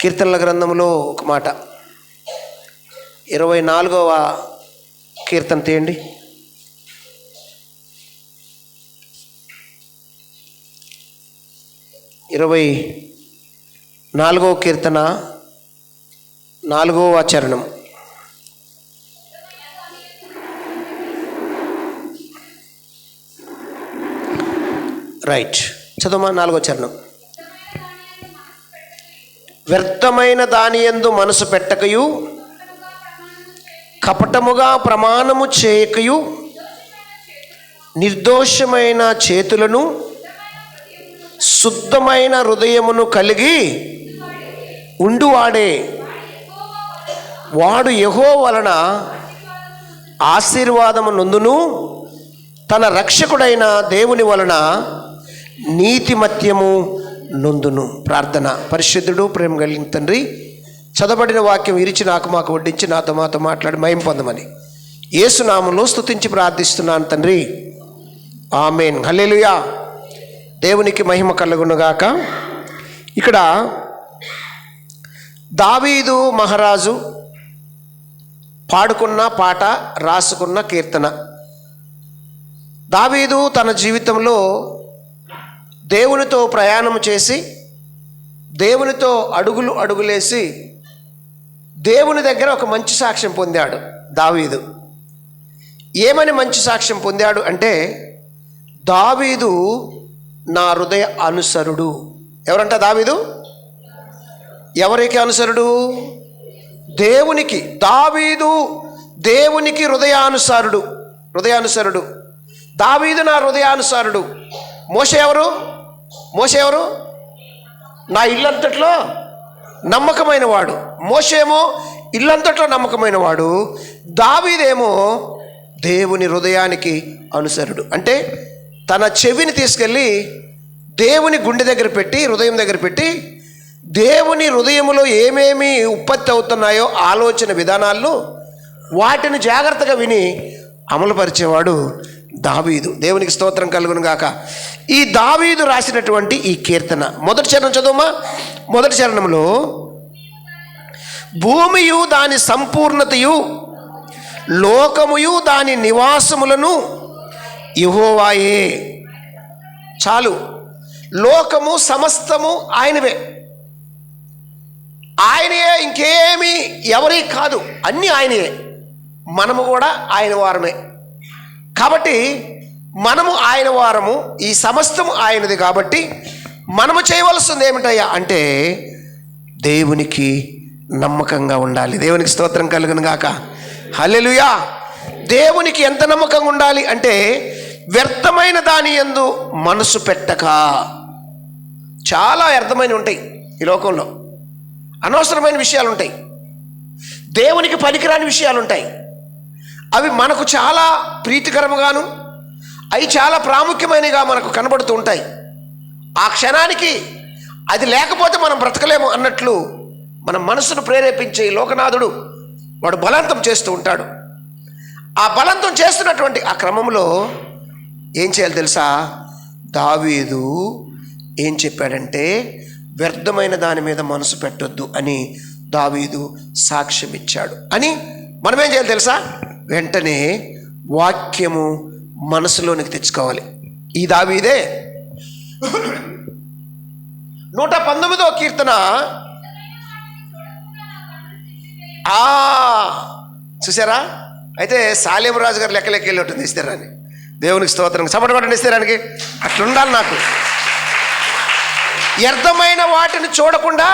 కీర్తనల గ్రంథంలో ఒక మాట. ఇరవై నాలుగవ కీర్తన తీయండి. ఇరవై నాలుగవ కీర్తన నాలుగవ చరణం రైట్. చదవమా? నాలుగో చరణం వ్యర్థమైన దాని యందు మనసు పెట్టకయు కపటముగా ప్రమాణము చేయకయు నిర్దోషమైన చేతులను శుద్ధమైన హృదయమును కలిగి ఉండువాడే. వాడు యహో వలన ఆశీర్వాదము నందును. తన రక్షకుడైన దేవుని వలన నీతిమత్యము నొందును. ప్రార్థన. పరిశుద్ధుడు ప్రేమ కలిగిన తండ్రి చదవబడిన వాక్యం ఇరిచి నాకు మాకు వడ్డించి నాతో మాతో మాట్లాడి మయం పొందమని. ఏసునామంలో స్తుతించి ప్రార్థిస్తున్నాను తండ్రి. ఆమెన్. హల్లెలుయా. దేవునికి మహిమ కలుగునుగాక. ఇక్కడ దావీదు మహారాజు పాడుకున్న పాట రాసుకున్న కీర్తన. దావీదు తన జీవితంలో దేవునితో ప్రయాణం చేసి దేవునితో అడుగులు అడుగులేసి దేవుని దగ్గర ఒక మంచి సాక్ష్యం పొందాడు దావీదు. ఏమని మంచి సాక్ష్యం పొందాడు అంటే దావీదు నా హృదయ అనుసరుడు. ఎవరంట దావీదు? ఎవరికి అనుసరుడు? దేవునికి. దావీదు దేవునికి హృదయానుసారుడు. హృదయానుసరుడు. దావీదు నా హృదయానుసారుడు. మోస ఎవరు? మోసే ఎవరు? నా ఇల్లంతట్లో నమ్మకమైన వాడు. మోసేమో ఇల్లంతట్లో నమ్మకమైన వాడు. దావీదేమో దేవుని హృదయానికి అనుసరుడు. అంటే తన చెవిని తీసుకెళ్ళి దేవుని గుండె దగ్గర పెట్టి హృదయం దగ్గర పెట్టి దేవుని హృదయంలో ఏమేమి ఉత్పత్తి అవుతున్నాయో ఆలోచన విధానాల్లో వాటిని జాగ్రత్తగా విని అమలుపరిచేవాడు దావీదు. దేవునికి స్తోత్రం కలుగును గాక. ఈ దావీదు రాసినటువంటి ఈ కీర్తన. మొదటి చరణం చదువుమా? మొదటి చరణంలో భూమియు దాని సంపూర్ణతయు లోకముయు దాని నివాసములను యహోవాయే. చాలు. లోకము సమస్తము ఆయనవే. ఆయనే ఇంకేమీ ఎవరి కాదు. అన్నీ ఆయనయే. మనము కూడా ఆయన వారమే. కాబట్టి మనము ఆయన వారము ఈ సమస్తము ఆయనది కాబట్టి మనము చేయవలసింది ఏమిటయ్యా అంటే దేవునికి నమ్మకంగా ఉండాలి. దేవునికి స్తోత్రం కలుగును గాక. హల్లెలూయా! దేవునికి ఎంత నమ్మకంగా ఉండాలి అంటే వ్యర్థమైన దాని యందు మనసు పెట్టక. చాలా వ్యర్థమైన ఉంటాయి ఈ లోకంలో. అనవసరమైన విషయాలు ఉంటాయి. దేవునికి పనికిరాని విషయాలు ఉంటాయి. అవి మనకు చాలా ప్రీతికరముగాను అవి చాలా ప్రాముఖ్యమైనవిగా మనకు కనబడుతూ ఉంటాయి. ఆ క్షణానికి అది లేకపోతే మనం బ్రతకలేము అన్నట్లు మన మనసును ప్రేరేపించే లోకనాథుడు వాడు బలవంతం చేస్తూ ఉంటాడు. ఆ బలంతం చేస్తున్నటువంటి ఆ క్రమంలో ఏం చేయాలి తెలుసా? దావీదు ఏం చెప్పాడంటే వ్యర్థమైన దాని మీద మనసు పెట్టొద్దు అని దావీదు సాక్ష్యం ఇచ్చాడు అని మనం ఏం చేయాలి తెలుసా? వెంటనే వాక్యము మనసులోనికి తెచ్చుకోవాలి. ఈ దావీదే నూట పంతొమ్మిదో కీర్తన. ఆ! చూసారా అయితే సాలేమరాజు గారు లెక్కలెక్క వెళ్ళి ఉంటుంది ఇస్తారని దేవునికి స్తోత్రం. సపోర్ట్ పట్టండి ఇస్తారానికి అట్లుండాలి నాకు. వ్యర్థమైన వాటిని చూడకుండా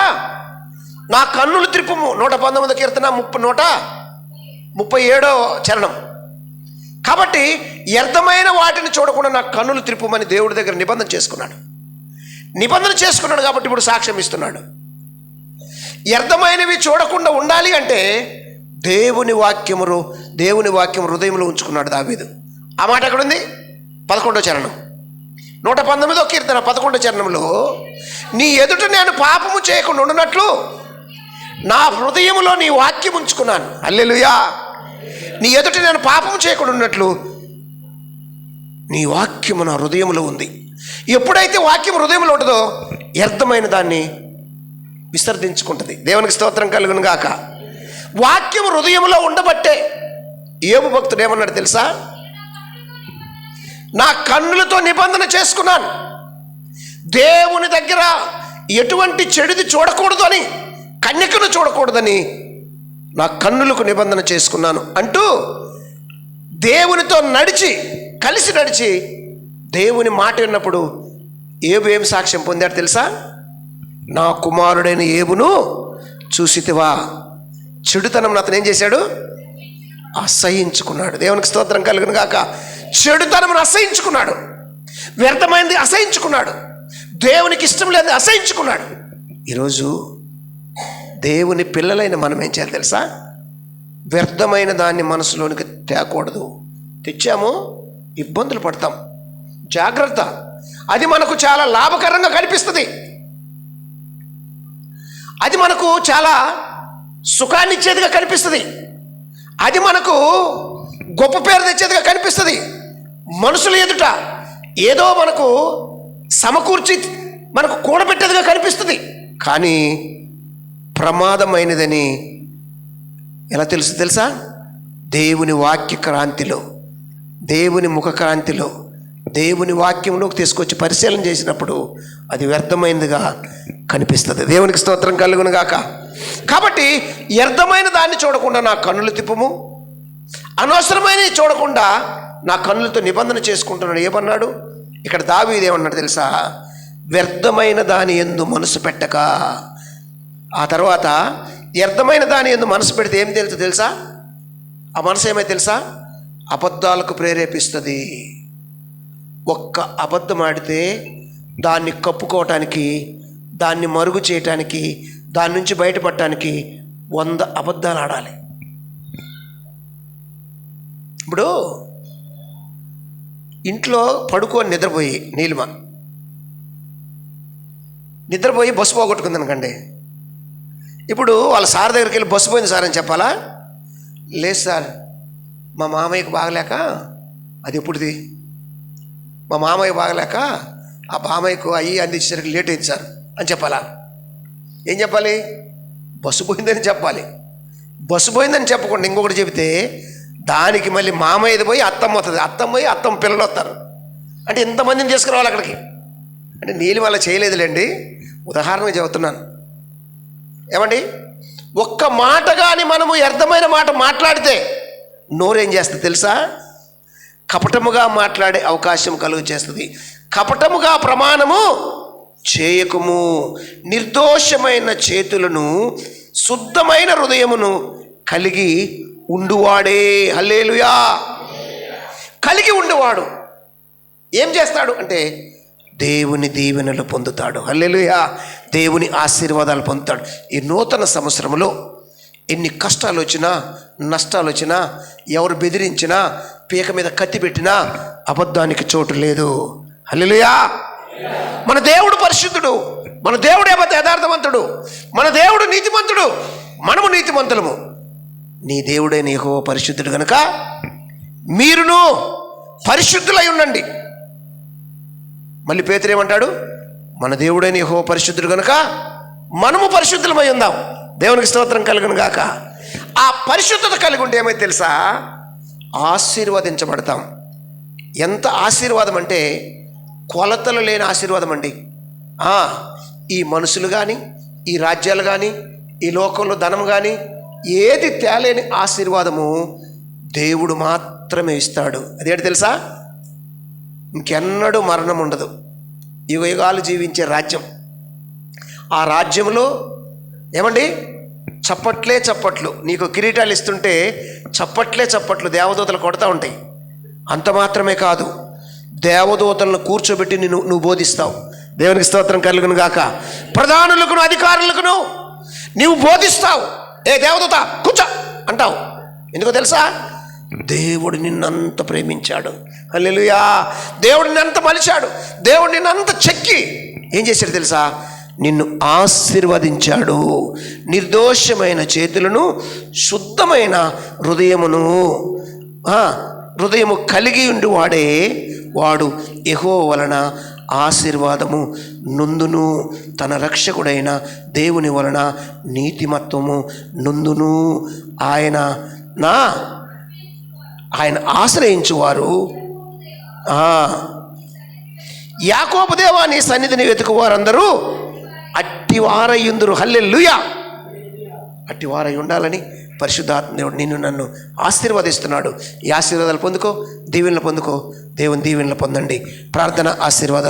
నా కన్నులు త్రిప్పుము. నూట పంతొమ్మిది కీర్తన ముప్పై నూట ముప్పై ఏడో చరణం. కాబట్టి వ్యర్థమైన వాటిని చూడకుండా నా కన్నులు త్రిప్పమని దేవుడి దగ్గర నిబంధన చేసుకున్నాడు. నిబంధన చేసుకున్నాడు కాబట్టి ఇప్పుడు సాక్ష్యం ఇస్తున్నాడు. వ్యర్థమైనవి చూడకుండా ఉండాలి అంటే దేవుని వాక్యమురు దేవుని వాక్యం హృదయంలో ఉంచుకున్నాడు దావీదు. ఆ మాట ఎక్కడుంది? పదకొండో చరణం. నూట పంతొమ్మిదో కీర్తన పదకొండో చరణంలో నీ ఎదుట నేను పాపము చేయకుండా ఉండునట్లు నా హృదయములో నీ వాక్యం ఉంచుకున్నాను. అల్లెలుయా నీ ఎదుట నేను పాపము చేయకుండా ఉన్నట్లు నీ వాక్యము నా హృదయంలో ఉంది. ఎప్పుడైతే వాక్యం హృదయంలో ఉంటుందో వ్యర్థమైన దాన్ని విసర్జించుకుంటుంది. దేవునికి స్తోత్రం కలుగును గాక. వాక్యం హృదయంలో ఉండబట్టే ఏబు భక్తుడు ఏమన్నాడు తెలుసా? నా కన్నులతో నిబంధన చేసుకున్నాను. దేవుని దగ్గర ఎటువంటి చెడుది చూడకూడదు అని కన్యకను చూడకూడదని నా కన్నులకు నిబంధన చేసుకున్నాను అంటూ దేవునితో నడిచి కలిసి నడిచి దేవుని మాట విన్నప్పుడు ఏబు ఏం సాక్ష్యం పొందాడు తెలుసా? నా కుమారుడైన ఏబును చూసితివా చెడుతనం అతను ఏం చేశాడు? అసహించుకున్నాడు. దేవునికి స్తోత్రం కలిగిన కాక చెడుతనమును అసహించుకున్నాడు. వ్యర్థమైంది అసహించుకున్నాడు. దేవునికి ఇష్టం లేని అసహించుకున్నాడు. ఈరోజు దేవుని పిల్లలైన మనం ఏం చేయాలి తెలుసా? వ్యర్థమైన దాన్ని మనసులోనికి తేకూడదు. తెచ్చాము ఇబ్బందులు పడతాం. జాగ్రత్త. అది మనకు చాలా లాభకరంగా కనిపిస్తుంది. అది మనకు చాలా సుఖాన్ని ఇచ్చేదిగా కనిపిస్తుంది. అది మనకు గొప్ప పేరు తెచ్చేదిగా కనిపిస్తుంది. మనుషుల ఎదుట ఏదో మనకు సమకూర్చి మనకు కూడబెట్టేదిగా కనిపిస్తుంది. కానీ ప్రమాదమైనదని ఎలా తెలుసు తెలుసా? దేవుని వాక్య క్రాంతిలో దేవుని ముఖ క్రాంతిలో దేవుని వాక్యంలోకి తీసుకొచ్చి పరిశీలన చేసినప్పుడు అది వ్యర్థమైనదిగా కనిపిస్తుంది. దేవునికి స్తోత్రం కలుగును గాక. కాబట్టి వ్యర్థమైన దాన్ని చూడకుండా నా కన్నులు తిప్పుము. అనవసరమైనవి చూడకుండా నా కన్నులతో నిబంధన చేసుకుంటున్నాడు. ఏమన్నాడు? ఇక్కడ దావీదు తెలుసా? వ్యర్థమైన దాని ఎందు మనసు పెట్టక. ఆ తర్వాత వ్యర్థమైన దాని ఎందు మనసు పెడితే ఏం తెలుసు తెలుసా? ఆ మనసు ఏమై తెలుసా? అబద్ధాలకు ప్రేరేపిస్తుంది. ఒక్క అబద్ధం ఆడితే దాన్ని కప్పుకోవటానికి దాన్ని మరుగు చేయటానికి దాని నుంచి బయటపడటానికి వంద అబద్ధాలు ఆడాలి. ఇప్పుడు ఇంట్లో పడుకొని నిద్రపోయి నీలిమ. నిద్రపోయి బస్సు పోగొట్టుకుంది ఇప్పుడు వాళ్ళ సార్ దగ్గరికి వెళ్ళి బస్సు పోయింది సార్ అని చెప్పాలా? లేదు సార్. మా మామయ్యకు బాగలేక అది ఎప్పుడుది? మా మామయ్య బాగలేక ఆ మామయ్యకు అయ్యి అందించేసరికి లేట్ అయింది సార్ అని చెప్పాలా? ఏం చెప్పాలి? బస్సు పోయిందని చెప్పాలి. బస్సు పోయిందని చెప్పకుండా ఇంకొకటి చెబితే దానికి మళ్ళీ మామయ్యది పోయి అత్తమ్మ వస్తుంది అత్తమ్మ పోయి అత్తమ్మ పిల్లలు వస్తారు. అంటే ఇంతమందిని తీసుకురావాలి అక్కడికి. అంటే నీళ్ళు వల్ల చేయలేదులేండి. ఉదాహరణగా చెబుతున్నాను. ఏమండి? ఒక్క మాట కానీ మనము వ్యర్థమైన మాట మాట్లాడితే నోరేం చేస్తుంది తెలుసా? కపటముగా మాట్లాడే అవకాశం కలుగు చేస్తుంది కపటముగా ప్రమాణము చేయకుము. నిర్దోషమైన చేతులను శుద్ధమైన హృదయమును కలిగి ఉండువాడే. హల్లేలుయా! కలిగి ఉండేవాడు. ఏం చేస్తాడు అంటే దేవుని దీవెనలు పొందుతాడు. హల్లెలూయా. దేవుని ఆశీర్వాదాలు పొందుతాడు. ఈ నూతన సంవత్సరంలో ఎన్ని కష్టాలు వచ్చినా నష్టాలు వచ్చినా ఎవరు బెదిరించినా పీక మీద కత్తి పెట్టినా అబద్ధానికి చోటు లేదు. హల్లెలుయా. మన దేవుడు పరిశుద్ధుడు. మన దేవుడు యథార్థవంతుడు. మన దేవుడు నీతిమంతుడు. మనము నీతిమంతులము. నీ దేవుడే నీహో పరిశుద్ధుడు కనుక మీరును పరిశుద్ధులై ఉండండి. మళ్ళీ పేతురేమంటాడు మన దేవుడైన యహో పరిశుద్ధుడు కనుక మనము పరిశుద్ధులమై ఉందాం. దేవునికి స్తోత్రం కలుగును గాక. ఆ పరిశుద్ధత కలిగి ఉంటే ఏమైతే తెలుసా? ఆశీర్వదించబడతాం. ఎంత ఆశీర్వాదం అంటే కొలతలు లేని ఆశీర్వాదం అండి. ఈ మనుషులు కానీ ఈ రాజ్యాలు కానీ ఈ లోకంలో ధనం కానీ ఏది తేలేని ఆశీర్వాదము దేవుడు మాత్రమే ఇస్తాడు. అదేంటి తెలుసా? ఇంకెన్నడూ మరణం ఉండదు. యుగయుగాలు జీవించే రాజ్యం. ఆ రాజ్యంలో ఏమండి? చప్పట్లే చప్పట్లు. నీకు కిరీటాలు ఇస్తుంటే చప్పట్లే చప్పట్లు దేవదూతలు కొడతా ఉంటాయి. అంత మాత్రమే కాదు దేవదూతలను కూర్చోబెట్టి నిన్ను నువ్వు బోధిస్తావు. దేవునికి స్తోత్రం కలుగును గాక. ప్రధానులకును అధికారులకును నీవు బోధిస్తావు. ఏ దేవదూత? కూర్చో అంటావు. ఎందుకో తెలుసా? దేవుడు నిన్నంత ప్రేమించాడు. హల్లెలూయా. దేవుడు నిన్నంత మలిచాడు. దేవుడు నిన్నంత చెక్కి. ఏం చేశాడు తెలుసా? నిన్ను ఆశీర్వదించాడు. నిర్దోషమైన చేతులను శుద్ధమైన హృదయమును హృదయము కలిగి ఉండి వాడే వాడు ఎహో వలన ఆశీర్వాదము నుందును. తన రక్షకుడైన దేవుని వలన నీతిమత్వము నుందును. ఆయన నా ఆయన ఆశ్రయించువారు. యాకోపదేవాని సన్నిధిని వెతుకు వారందరూ అట్టివారయ్యుందురు. హల్లెలూయా. అట్టివారై ఉండాలని పరిశుద్ధాత్మ నిన్ను నన్ను ఆశీర్వదిస్తున్నాడు. ఈ ఆశీర్వాదాలు పొందుకో దీవెనలు పొందుకో. దేవుని దీవెనలు పొందండి. ప్రార్థన ఆశీర్వాదాలు